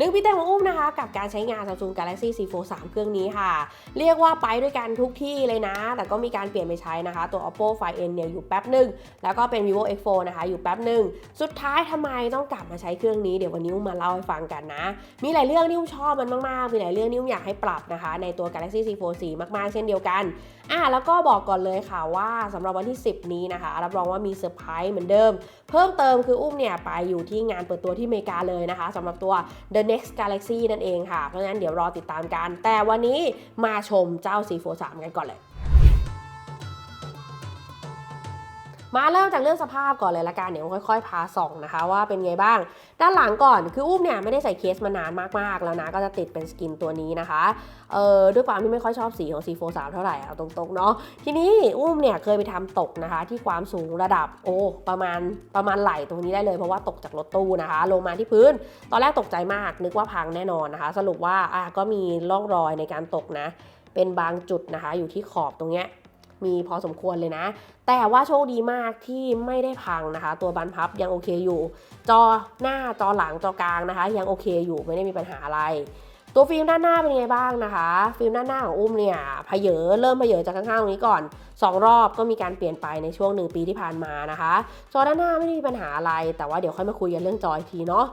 นึ่งพี่เต้ของอุ้มนะคะ กับการใช้งาน Samsung Galaxy C Fold 3 เครื่องนี้ค่ะ เรียกว่าไปด้วยกันทุกที่เลยนะ แต่ก็มีการเปลี่ยนไปใช้นะคะ ตัว Oppo Find N เนี่ยอยู่แป๊บหนึ่ง แล้วก็เป็น Vivo X4 นะคะ อยู่แป๊บหนึ่ง สุดท้ายทำไมต้องกลับมาใช้เครื่องนี้เดี๋ยววันนี้อุ้มมาเล่าให้ฟังกันนะ มีหลายเรื่องที่อุ้มชอบมันมากๆ มีหลายเรื่องที่อุ้มอยากให้ปรับนะคะ ในตัว Galaxy C Fold 4 มากๆ เช่นเดียวกันอะแล้วก็บอกก่อนเลยค่ะว่าสำหรับวันที่ 10 นี้นะคะ รับรองว่ามีเซอร์ไพรส์เหมือนเดิม เพิ่มเติมคืออุ้มเนี่ยไปอยู่ที่งานเปิดตัวที่อเมริกาเลยนะคะสำหรับตัว The Next Galaxy นั่นเองค่ะ เพราะฉะนั้นเดี๋ยวรอติดตามกัน แต่วันนี้มาชมเจ้า C43 กันก่อนเลย มาเริ่มจากเรื่องสภาพก่อนเลยละกันเดี๋ยวค่อยๆพาส่องนะคะ ว่าเป็นไงบ้าง ด้านหลังก่อนคืออุ้มเนี่ยไม่ได้ใส่เคสมานานมากๆแล้วนะก็จะติดเป็นสกินตัวนี้นะคะเอ่อด้วยความที่ไม่ค่อยชอบสีของ C43 เท่าไหร่เอาตรงๆเนาะทีนี้อุ้มเนี่ยเคยไปทำตกนะคะ ที่ความสูงระดับโอ้ประมาณประมาณไหล่ตรงนี้ได้เลยเพราะว่าตกจากรถตู้นะคะ ลงมาที่พื้น ตอนแรกตกใจมากนึกว่าพังแน่นอนนะคะ สรุปว่าอะก็มีร่องรอยในการตกนะ เป็นบางจุดนะคะ อยู่ที่ขอบตรงเนี้ย มีพอสมควรเลยนะ แต่ว่าโชคดีมากที่ไม่ได้พังนะคะ ตัวบานพับยังโอเคอยู่ จอหน้าจอหลังจอกลางนะคะ ยังโอเคอยู่ไม่ได้มีปัญหาอะไร ตัวฟิล์มด้านหน้าเป็นยังไงบ้างนะคะ ฟิล์มด้านหน้าของอุ้มเนี่ยเพเยอเริ่มเพเยอจากข้างๆตรงนี้ก่อน 2 รอบก็มีการเปลี่ยนไปในช่วง1ปีที่ผ่านมานะคะ จอด้านหน้าไม่ได้มีปัญหาอะไร แต่ว่าเดี๋ยวค่อยมาคุยกันเรื่องจออีกทีเนาะ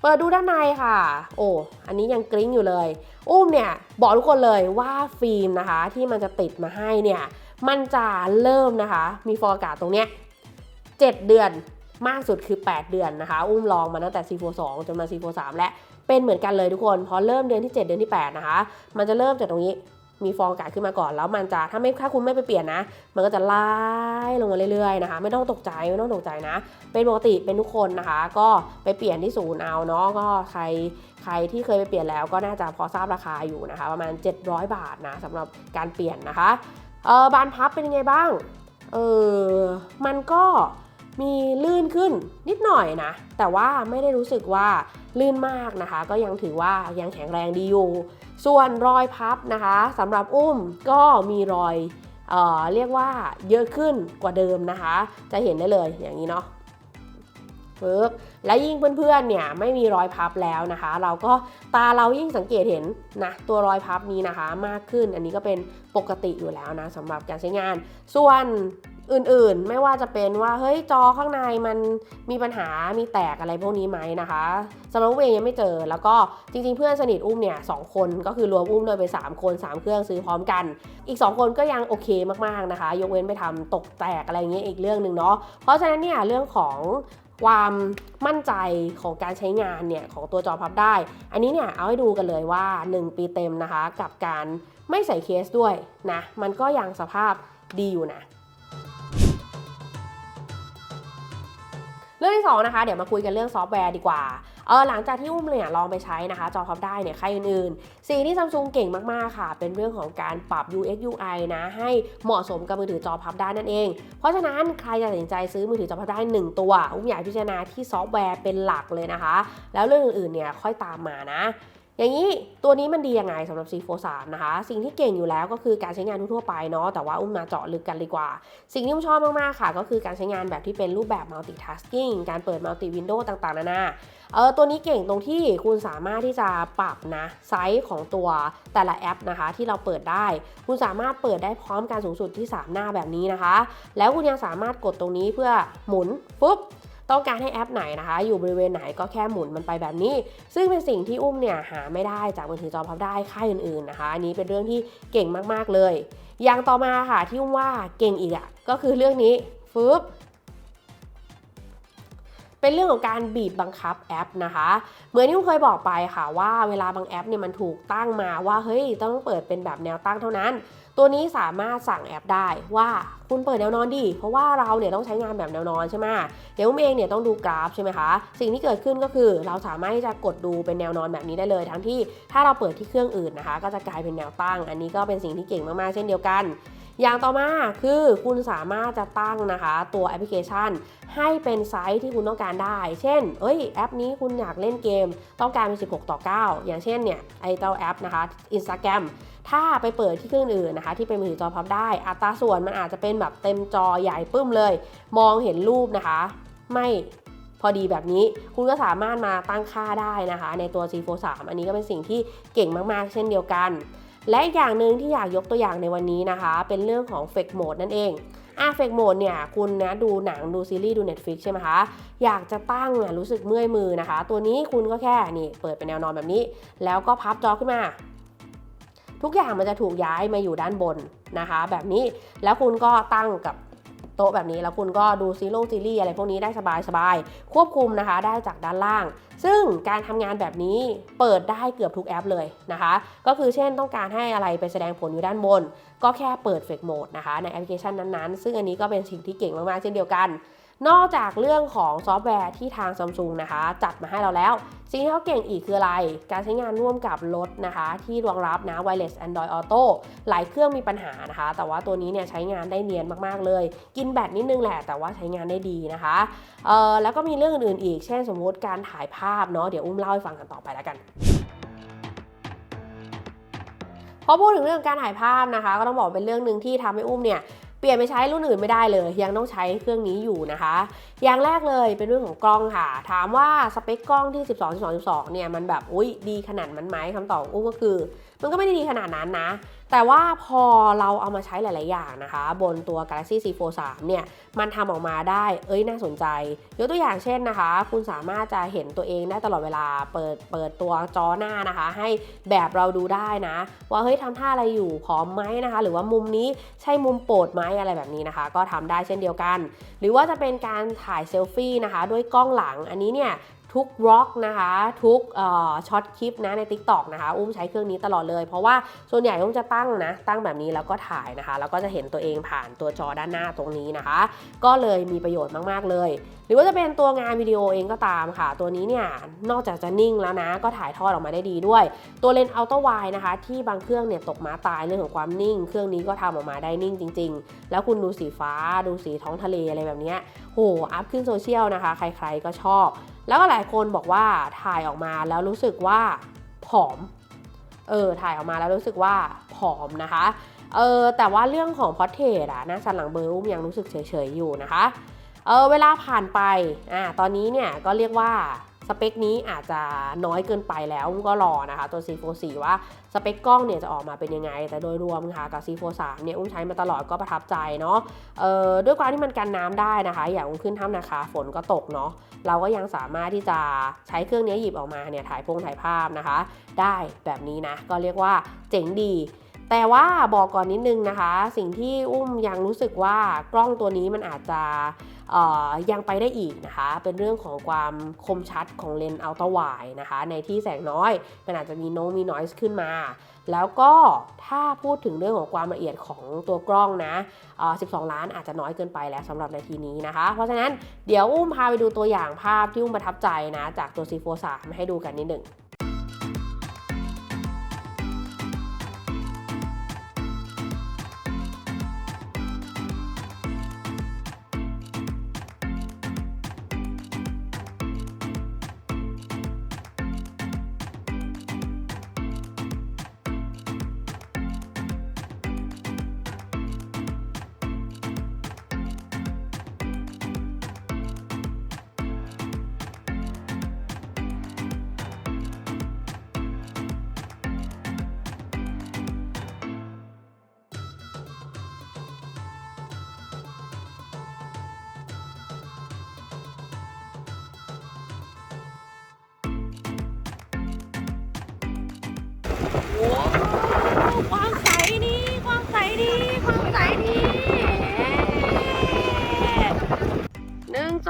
เปิดดูด้านในค่ะ โอ้ อันนี้ยังกริ้งอยู่เลย อุ้มเนี่ยบอกทุกคนเลยว่าฟิล์มนะคะ ที่มันจะติดมาให้เนี่ย มันจะเริ่มนะคะ มีฟองอากาศตรงเนี้ย7เดือนมากสุดคือ 8 เดือนนะคะ อุ้มลองมาตั้งแต่ C4 2 จนมา C4 3 และเป็นเหมือนกันเลยทุกคน พอเริ่มเดือนที่ 7 เดือนที่ 8 นะคะ มันจะเริ่มจากตรงนี้มีฟองอากาศขึ้นมาก่อนแล้วมันจะถ้าไม่ถ้าคุณไม่ไปเปลี่ยนนะ มันก็จะไล่ลงมาเรื่อยๆนะคะ ไม่ต้องตกใจไม่ต้องตกใจนะ เป็นปกติเป็นทุกคนนะคะ ก็ไปเปลี่ยนที่ศูนย์เอาเนาะก็ใครใครที่เคยไปเปลี่ยนแล้วก็น่าจะพอทราบราคาอยู่นะคะ ประมาณ 700 บาทนะสำหรับการเปลี่ยนนะคะ เออบานพับเป็นยังไงบ้าง เออมันก็มีลื่นขึ้นนิดหน่อยนะ แต่ว่าไม่ได้รู้สึกว่าลื่นมากนะคะ ก็ยังถือว่ายังแข็งแรงดีอยู่ ส่วนรอยพับนะคะสำหรับอุ้มก็มีรอยเออเรียกว่าเยอะขึ้นกว่าเดิมนะคะ จะเห็นได้เลยอย่างนี้เนาะ ปึ๊บและยิ่งเพื่อนๆเนี่ยไม่มีรอยพับแล้วนะคะ เราก็ตาเรายิ่งสังเกตเห็นนะตัวรอยพับนี้นะคะ มากขึ้นอันนี้ก็เป็นปกติอยู่แล้วนะสำหรับการใช้งาน ส่วนอื่นๆ ไม่ว่าจะเป็นว่าเฮ้ยจอข้างในมันมีปัญหา มีแตกอะไรพวกนี้ไหมนะคะสำหรับเองยังไม่เจอ แล้วก็จริงๆ เพื่อนสนิทอุ้มเนี่ยสองคนก็คือรวมอุ้มโดยไป 3 คน 3 เครื่องซื้อพร้อมกัน อีก 2 คนก็ยังโอเคมากๆนะคะ ยกเว้นไปทำตกแตกอะไรอย่างเงี้ยอีกเรื่องหนึ่งเนาะ เพราะฉะนั้นเนี่ยเรื่องของ ความมั่นใจของการใช้งานเนี่ยของตัวจอพับได้ อันนี้เนี่ยเอาให้ดูกันเลยว่า 1 ปีเต็มนะคะ กับการไม่ใส่เคสด้วยนะมันก็ยังสภาพดีอยู่นะเรื่องที่สองนะคะเดี๋ยวมาคุยกันเรื่องซอฟต์แวร์ดีกว่า เออหลังจากที่อุ้มเนี่ยลองไปใช้นะคะ จอพับได้เนี่ยใครอื่นๆสิ่งที่ซัมซุงเก่งมากๆค่ะ เป็นเรื่องของการปรับ UX UI นะให้เหมาะสมกับมือถือจอพับได้นั่นเอง เพราะฉะนั้นใครจะตัดสินใจซื้อมือถือจอพับได้ 1 ตัว อุ้มอยากพิจารณาที่ซอฟต์แวร์เป็นหลักเลยนะคะ แล้วเรื่องอื่นๆเนี่ยค่อยตามมานะ อย่างนี้ตัวนี้มันดียังไงสำหรับ C43 นะคะ สิ่งที่เก่งอยู่แล้วก็คือการใช้งานทั่วๆไปเนาะแต่ว่าอุ้มมาเจาะลึกกันดีกว่า สิ่งที่อุ้มชอบมากๆค่ะ ก็คือการใช้งานแบบที่เป็นรูปแบบ multitasking การเปิด multi window ต่างๆ นานาเออตัวนี้เก่งตรงที่คุณสามารถที่จะปรับนะไซส์ของตัวแต่ละแอปนะคะ ที่เราเปิดได้ คุณสามารถเปิดได้พร้อมกันสูงสุดที่ 3 หน้าแบบนี้นะคะ แล้วคุณยังสามารถกดตรงนี้เพื่อหมุนปุ๊บ ต้องการให้แอปไหนนะคะ อยู่บริเวณไหนก็แค่หมุนมันไปแบบนี้ ซึ่งเป็นสิ่งที่อุ้มเนี่ยหาไม่ได้จากมือถือจอพับได้ค่ายอื่นๆนะคะ อันนี้เป็นเรื่องที่เก่งมากๆเลย อย่างต่อมาค่ะที่อุ้มว่าเก่งอีกอะ่ะก็คือเรื่องนี้ฟึบ เป็นเรื่องของการบีบบังคับแอปนะคะ เหมือนที่อุ้มเคยบอกไปค่ะว่าเวลาบางแอปเนี่ยมันถูกตั้งมาว่าเฮ้ยต้องเปิดเป็นแบบแนวตั้งเท่านั้น ตัวนี้สามารถสั่งแอปได้ว่าคุณเปิดแนวนอนดี เพราะว่าเราเนี่ยต้องใช้งานแบบแนวนอนใช่ไหมเดี๋ยวอุ้มเองเนี่ยต้องดูกราฟใช่ไหมคะ สิ่งที่เกิดขึ้นก็คือเราสามารถที่จะกดดูเป็นแนวนอนแบบนี้ได้เลย ทั้งที่ถ้าเราเปิดที่เครื่องอื่นนะคะ ก็จะกลายเป็นแนวตั้ง อันนี้ก็เป็นสิ่งที่เก่งมากๆเช่นเดียวกัน อย่างต่อมาคือคุณสามารถจะตั้งนะคะตัวแอปพลิเคชัน ให้เป็นไซส์ที่คุณต้องการได้ เช่น เอ้ยแอปนี้คุณอยากเล่นเกมต้องการเป็น 16 ต่อ 9 อย่างเช่นเนี่ยไอเจ้าแอปนะคะ Instagram ถ้าไปเปิดที่เครื่องอื่นนะคะ ที่เป็นมือถือจอพับได้ อัตราส่วนมันอาจจะเป็นแบบเต็มจอใหญ่ปึ้มเลย มองเห็นรูปนะคะ ไม่พอดีแบบนี้คุณก็สามารถมาตั้งค่าได้นะคะ ในตัว C43 อันนี้ก็เป็นสิ่งที่เก่งมากๆ เช่นเดียวกัน และอีกอย่างหนึ่งที่อยากยกตัวอย่างในวันนี้นะคะ เป็นเรื่องของเฟกโหมดนั่นเองอะเฟกโหมดเนี่ยคุณนะดูหนังดูซีรีส์ดู Netflix ใช่ไหมคะ อยากจะตั้งอะรู้สึกเมื่อยมือนะคะ ตัวนี้คุณก็แค่นี่เปิดเป็นแนวนอนแบบนี้ แล้วก็พับจอขึ้นมา ทุกอย่างมันจะถูกย้ายมาอยู่ด้านบนนะคะ แบบนี้แล้วคุณก็ตั้งกับ โต๊ะแบบนี้แล้วคุณก็ดูซีโร่ซีรีส์อะไรพวกนี้ได้สบายๆ ควบคุมนะคะได้จากด้านล่าง ซึ่งการทำงานแบบนี้เปิดได้เกือบทุกแอปเลยนะคะ ก็คือเช่นต้องการให้อะไรไปแสดงผลอยู่ด้านบน ก็แค่เปิดเฟกโหมดนะคะในแอปพลิเคชันนั้นๆ ซึ่งอันนี้ก็เป็นสิ่งที่เก่งมากๆเช่นเดียวกัน นอกจากเรื่องของซอฟต์แวร์ที่ทาง Samsung นะคะ จัดมาให้เราแล้ว สิ่งที่เขาเก่งอีกคืออะไร การใช้งานร่วมกับรถนะคะ ที่รองรับนะ Wireless Android Auto หลายเครื่องมีปัญหานะคะ แต่ว่าตัวนี้เนี่ยใช้งานได้เนียนมากๆเลย กินแบตนิดนึงแหละ แต่ว่าใช้งานได้ดีนะคะเอ่อแล้วก็มีเรื่องอื่นๆอีก เช่นสมมติการถ่ายภาพเนาะเดี๋ยวอุ้มเล่าให้ฟังกันต่อไปแล้วกันพอพูดถึงเรื่องการถ่ายภาพนะคะ ก็ต้องบอกเป็นเรื่องหนึ่งที่ทำให้อุ้มเนี่ย เปลี่ยนไปใช้รุ่นอื่นไม่ได้เลย ยังต้องใช้เครื่องนี้อยู่นะคะ อย่างแรกเลยเป็นเรื่องของกล้องค่ะ ถามว่าสเปคกล้องที่ 12 12 12เนี่ยมันแบบอุ้ยดีขนาดมันไหมคำตอบอุ้ก็คือ มันก็ไม่ได้ดีขนาดนั้นนะ แต่ว่าพอเราเอามาใช้หลาย ๆ อย่างนะคะ บนตัว Galaxy C Fold 3เนี่ย มันทำออกมาได้ เอ้ย น่าสนใจ ยกตัวอย่างเช่นนะคะ คุณสามารถจะเห็นตัวเองได้ตลอดเวลา เปิด เปิดตัวจอหน้านะคะ ให้แบบเราดูได้นะ ว่าเฮ้ยทำท่าอะไรอยู่พร้อมไหมนะคะ หรือว่ามุมนี้ใช่มุมโปรดไหมอะไรแบบนี้นะคะ ก็ทำได้เช่นเดียวกัน หรือว่าจะเป็นการถ่ายเซลฟี่นะคะ ด้วยกล้องหลัง อันนี้เนี่ย ทุกร็อกนะคะ ทุกช็อตคลิปนะใน Tik t o อกนะคะ อุ้มใช้เครื่องนี้ตลอดเลย เพราะว่าส่วนใหญ่อุ้มจะตั้งนะ ตั้งแบบนี้แล้วก็ถ่ายนะคะ แล้วก็จะเห็นตัวเองผ่านตัวจอด้านหน้าตรงนี้นะคะ ก็เลยมีประโยชน์มาก ๆ เลย หรือว่าจะเป็นตัวงานวิดีโอเองก็ตามค่ะ ตัวนี้เนี่ย นอกจากจะนิ่งแล้วนะ ก็ถ่ายทอดออกมาได้ดีด้วย ตัวเลนส์อัลตร้าไวนะคะ ที่บางเครื่องเนี่ยตกม้าตายเรื่องของความนิ่ง เครื่องนี้ก็ทำออกมาได้นิ่งจริง ๆ แล้วคุณดูสีฟ้า ดูสีท้องทะเลอะไรแบบนี้โห อัพขึ้นโซเชียลนะคะ ใคร ๆ ก็ชอบ แล้วก็หลายคนบอกว่าถ่ายออกมาแล้วรู้สึกว่าผอม เออถ่ายออกมาแล้วรู้สึกว่าผอมนะคะ เออแต่ว่าเรื่องของพอเทสอะหน้าสันหลังเบอร์อุ้มยังรู้สึกเฉยๆอยู่นะคะ เออเวลาผ่านไป อ่าตอนนี้เนี่ยก็เรียกว่า สเปคนี้อาจจะน้อยเกินไปแล้วอุ้มก็รอนะคะ ตัว C44 ว่าสเปคกล้องเนี่ยจะออกมาเป็นยังไง แต่โดยรวมค่ะกับ C43 เนี่ยอุ้มใช้มาตลอดก็ประทับใจเนาะเอ่อด้วยความที่มันกันน้ำได้นะคะ อย่างอุ้มขึ้นถ้ำนะคะ ฝนก็ตกเนาะเราก็ยังสามารถที่จะใช้เครื่องนี้หยิบออกมาเนี่ยถ่ายพงถ่ายภาพนะคะ ได้แบบนี้นะก็เรียกว่าเจ๋งดี แต่ว่าบอกก่อนนิดนึงนะคะ สิ่งที่อุ้มยังรู้สึกว่ากล้องตัวนี้มันอาจจะยังไปได้อีกนะคะ เป็นเรื่องของความคมชัดของเลนส์อัลตร้าไวนะคะ ในที่แสงน้อย มันอาจจะมีโนมีนอยส์ขึ้นมา แล้วก็ถ้าพูดถึงเรื่องของความละเอียดของตัวกล้องนะ 12 ล้านอาจจะน้อยเกินไปแล้วสำหรับในทีนี้นะคะ เพราะฉะนั้นเดี๋ยวอุ้มพาไปดูตัวอย่างภาพที่อุ้มประทับใจนะ จากตัว C43 มาให้ดูกันนิดหนึ่ง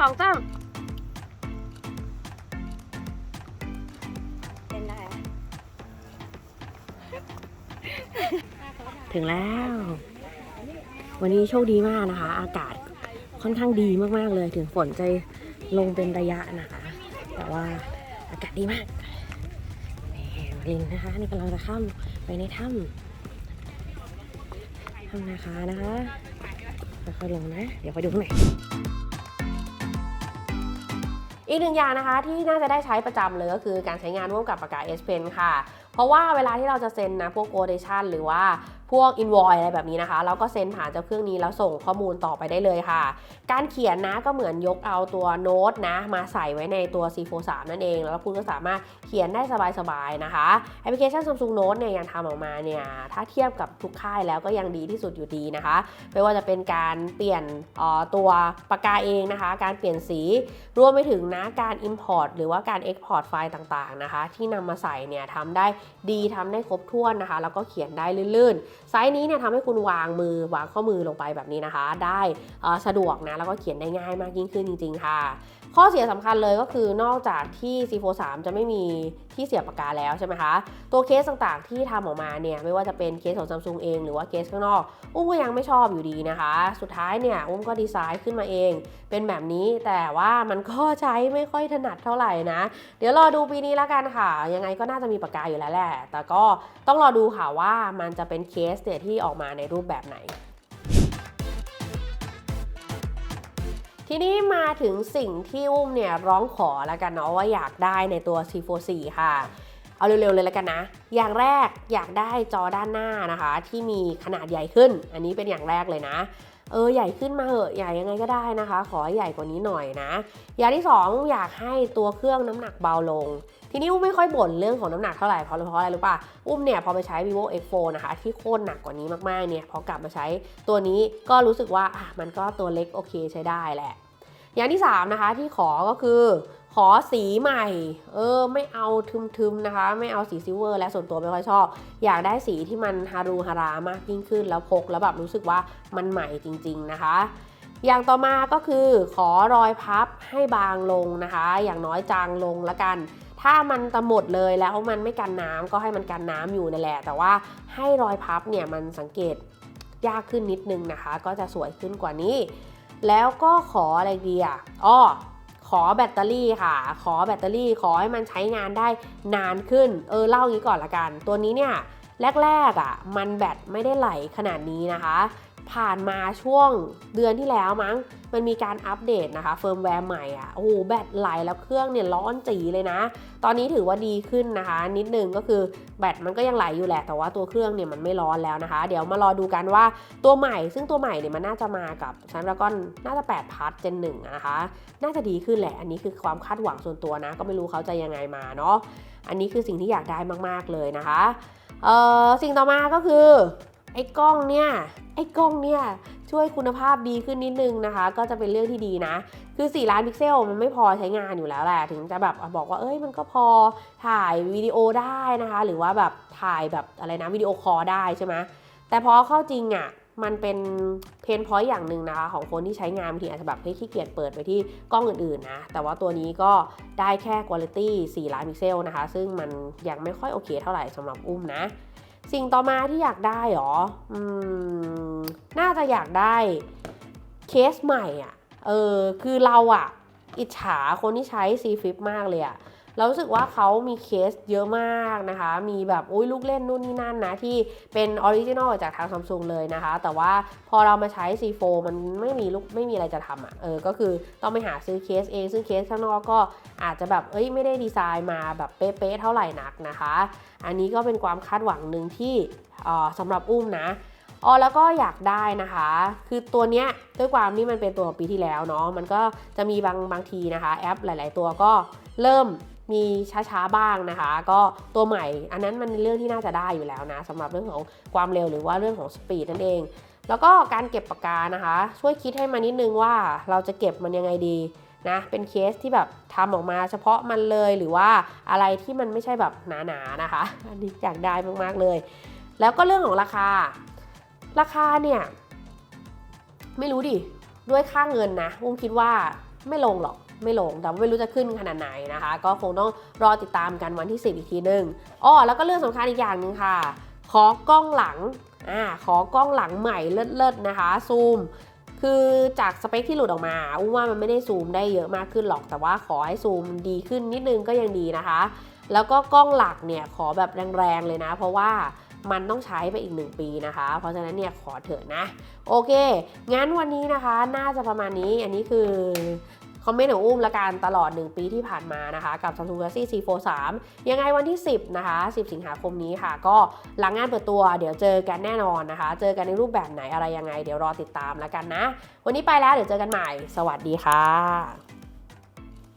สองสามเป็นไรอะถึงแล้ว วันนี้โชคดีมากนะคะ อากาศค่อนข้างดีมาก ๆ เลย ถึงฝนจะลงเป็นระยะนะคะ แต่ว่าอากาศดีมากนี่มาลินนะคะ นี่กำลังจะข้ามไปในถ้ำถ้ำนาคานะคะค่อยๆลงนะ เดี๋ยวไปดูข้างใน อีกหนึ่งอย่างนะคะที่น่าจะได้ใช้ประจำเลยก็คือการใช้งานร่วมกับปากกา S Pen ค่ะ เพราะว่าเวลาที่เราจะเซ็นนะพวกโคเดชันหรือว่า พวก invoice อะไรแบบนี้นะคะ แล้วก็เซ็นผ่านเจ้าเครื่องนี้แล้วส่งข้อมูลต่อไปได้เลยค่ะ การเขียนนะก็เหมือนยกเอาตัวโน้ตนะ มาใส่ไว้ในตัว C43 นั่นเอง แล้วคุณก็สามารถเขียนได้สบายๆนะคะแอปพลิเคชัน Samsung Note เนี่ยยังทำออกมาเนี่ยถ้าเทียบกับทุกค่ายแล้วก็ยังดีที่สุดอยู่ดีนะคะ ไม่ว่าจะเป็นการเปลี่ยนอ่อตัวปากกาเองนะคะ การเปลี่ยนสีรวมไปถึงนะการ Import หรือว่าการ Export ไฟล์ต่างๆนะคะ ที่นำมาใส่เนี่ยทำได้ดีทำได้ครบถ้วนนะคะ แล้วก็เขียนได้ลื่นๆไซส์นี้เนี่ยทำให้คุณวางมือวางข้อมือลงไปแบบนี้นะคะ ได้สะดวกนะแล้วก็เขียนได้ง่ายมากยิ่งขึ้นจริง ๆ ค่ะ ข้อเสียสำคัญเลยก็คือนอกจากที่ C43 จะไม่มีที่เสียบปากกาแล้วใช่ไหมคะ ตัวเคสต่างๆที่ทำออกมาเนี่ยไม่ว่าจะเป็นเคสของ Samsung เองหรือว่าเคสข้างนอกอุ้มก็ยังไม่ชอบอยู่ดีนะคะ สุดท้ายเนี่ยอุ้มก็ดีไซน์ขึ้นมาเอง เป็นแบบนี้แต่ว่ามันก็ใช้ไม่ค่อยถนัดเท่าไหร่นะ เดี๋ยวรอดูปีนี้แล้วกันค่ะ ยังไงก็น่าจะมีปากกาอยู่แล้วแหละ แต่ก็ต้องรอดูค่ะว่ามันจะเป็นเคสเนี่ยที่ออกมาในรูปแบบไหน ทีนี้มาถึงสิ่งที่อุ้มเนี่ยร้องขอแล้วกันเนาะว่าอยากได้ในตัว C44 ค่ะ เอาเร็วๆเลยแล้วกันนะ อย่างแรกอยากได้จอด้านหน้านะคะ ที่มีขนาดใหญ่ขึ้น อันนี้เป็นอย่างแรกเลยนะ เออใหญ่ขึ้นมาเหอะใหญ่ยังไงก็ได้นะคะ ขอให้ใหญ่กว่านี้หน่อยนะ อย่างที่สองอยากให้ตัวเครื่องน้ำหนักเบาลง ทีนี้อุ้มไม่ค่อยบ่นเรื่องของน้ำหนักเท่าไหร่เพราะเพราะอะไรรู้ป่ะอุ้มเนี่ยพอไปใช้ vivo x4 นะคะที่โคตรหนักกว่านี้มากๆเนี่ยพอกลับมาใช้ตัวนี้ก็รู้สึกว่าอะมันก็ตัวเล็กโอเคใช้ได้แหละ อย่างที่3นะคะที่ขอก็คือ ขอสีใหม่ เออ ไม่เอาทึมๆนะคะ ไม่เอาสีซิลเวอร์ และส่วนตัวไม่ค่อยชอบ อยากได้สีที่มันฮารูฮารามากยิ่งขึ้นแล้วพกแล้วแบบรู้สึกว่ามันใหม่จริง ๆนะคะ อย่างต่อมาก็คือขอรอยพับให้บางลงนะคะ อย่างน้อยจางลงละกัน ถ้ามันจะหมดเลยแล้วมันไม่กันน้ำก็ให้มันกันน้ำอยู่นั่นแหละ แต่ว่าให้รอยพับเนี่ยมันสังเกตยากขึ้นนิดนึงนะคะ ก็จะสวยขึ้นกว่านี้ แล้วก็ขออะไรดีอะอ้อ ขอแบตเตอรี่ค่ะ ขอแบตเตอรี่ขอให้มันใช้งานได้นานขึ้น เออเล่าอย่างนี้ก่อนละกัน ตัวนี้เนี่ยแรกๆอะมันแบตไม่ได้ไหลขนาดนี้นะคะ ผ่านมาช่วงเดือนที่แล้วมั้ง มันมีการอัปเดตนะคะเฟิร์มแวร์ใหม่อะ โอ้โห แบตไหลแล้วเครื่องเนี่ยร้อนจีเลยนะ ตอนนี้ถือว่าดีขึ้นนะคะ นิดนึงก็คือแบตมันก็ยังไหลอยู่แหละ แต่ว่าตัวเครื่องเนี่ยมันไม่ร้อนแล้วนะคะ เดี๋ยวมารอดูกันว่าตัวใหม่ ซึ่งตัวใหม่เนี่ยมันน่าจะมากับ Snapdragon น่าจะ 8พัทเจนหนึ่งนะคะ น่าจะดีขึ้นแหละ อันนี้คือความคาดหวังส่วนตัวนะ ก็ไม่รู้เขาจะยังไงมาเนาะ อันนี้คือสิ่งที่อยากได้มากๆเลยนะคะ เอ่อสิ่งต่อมาก็คือ ไอ้กล้องเนี่ย ไอ้กล้องเนี่ยช่วยคุณภาพดีขึ้นนิดนึงนะคะ ก็จะเป็นเรื่องที่ดีนะ คือ 4 ล้านพิกเซลมันไม่พอใช้งานอยู่แล้วแหละถึงจะแบบบอกว่าเอ้ยมันก็พอถ่ายวิดีโอได้นะคะ หรือว่าแบบถ่ายแบบอะไรนะวิดีโอคอลได้ใช่ไหมแต่พอเข้าจริงอะ่ะมันเป็นเพนพอยต์อย่างหนึ่งนะคะของคนที่ใช้งานบางทีอาจจะแบบเฮ้ขี้เกียจเปิดไปที่กล้องอื่นๆนะ แต่ว่าตัวนี้ก็ได้แค่คุณภาพ4ล้านพิกเซลนะคะ ซึ่งมันยังไม่ค่อยโอเคเท่าไหร่สำหรับอุ้มนะ สิ่งต่อมาที่อยากได้หรออืมน่าจะอยากได้เคสใหม่อะ เออ คือเราอะ อิจฉาคนที่ใช้ C Flip มากเลยอะ เรารู้สึกว่าเขามีเคสเยอะมากนะคะ มีแบบอุ้ยลูกเล่นนู่นนี่นั่นนะที่เป็นออริจินอลจากทางซัมซุงเลยนะคะ แต่ว่าพอเรามาใช้ C4 มันไม่มีลูกไม่มีอะไรจะทำอะ่ะเออก็คือต้องไปหาซื้อเคสเองซึ่งเคสข้างนอกก็อาจจะแบบเอ้ยไม่ได้ดีไซน์มาแบบเป๊ะๆเท่าไหร่นักนะคะ อันนี้ก็เป็นความคาดหวังหนึ่งที่อ่อสำหรับอุ้มนะอ๋อแล้วก็อยากได้นะคะ คือตัวเนี้ยด้วยความที่มันเป็นตัวของปีที่แล้วเนาะมันก็จะมีบางบางทีนะคะ แอปหลาย ๆ ตัวก็เริ่ม มีช้าๆบ้างนะคะ ก็ตัวใหม่อันนั้นมันเรื่องที่น่าจะได้อยู่แล้วนะสำหรับเรื่องของความเร็วหรือว่าเรื่องของสปีดนั่นเอง แล้วก็การเก็บปากกานะคะ ช่วยคิดให้มานิดนึงว่าเราจะเก็บมันยังไงดีนะเป็นเคสที่แบบทำออกมาเฉพาะมันเลยหรือว่าอะไรที่มันไม่ใช่แบบหนาๆนะคะอันนี้อยากได้มากๆเลย แล้วก็เรื่องของราคา ราคาเนี่ยไม่รู้ดิด้วยค่าเงินนะอุ้มคิดว่าไม่ลงหรอก ไม่ลง แต่ว่าไม่รู้จะขึ้นขนาดไหนนะคะ ก็คงต้องรอติดตามกันวันที่ 10 อีกทีหนึ่งอ้อแล้วก็เรื่องสำคัญอีกอย่างหนึ่งค่ะ ขอกล้องหลังอ่าขอกล้องหลังใหม่เลิศๆนะคะ ซูมคือจากสเปคที่หลุดออกมาอุ้มว่ามันไม่ได้ซูมได้เยอะมากขึ้นหรอก แต่ว่าขอให้ซูมดีขึ้นนิดนึงก็ยังดีนะคะ แล้วก็กล้องหลักเนี่ยขอแบบแรงๆเลยนะ เพราะว่ามันต้องใช้ไปอีก 1 ปีนะคะ เพราะฉะนั้นเนี่ยขอเถอะนะ โอเค งั้นวันนี้นะคะ น่าจะประมาณนี้ อันนี้คือ คอมเมนต์ของอุ้มละกันตลอด 1 ปีที่ผ่านมานะคะกับ Samsung Galaxy C43 ยังไงวันที่ 10 นะคะ 10 สิงหาคมนี้ค่ะ ก็หลังงานเปิดตัวเดี๋ยวเจอกันแน่นอนนะคะ เจอกันในรูปแบบไหนอะไรยังไง เดี๋ยวรอติดตามละกันนะ วันนี้ไปแล้วเดี๋ยวเจอกันใหม่ สวัสดีค่ะ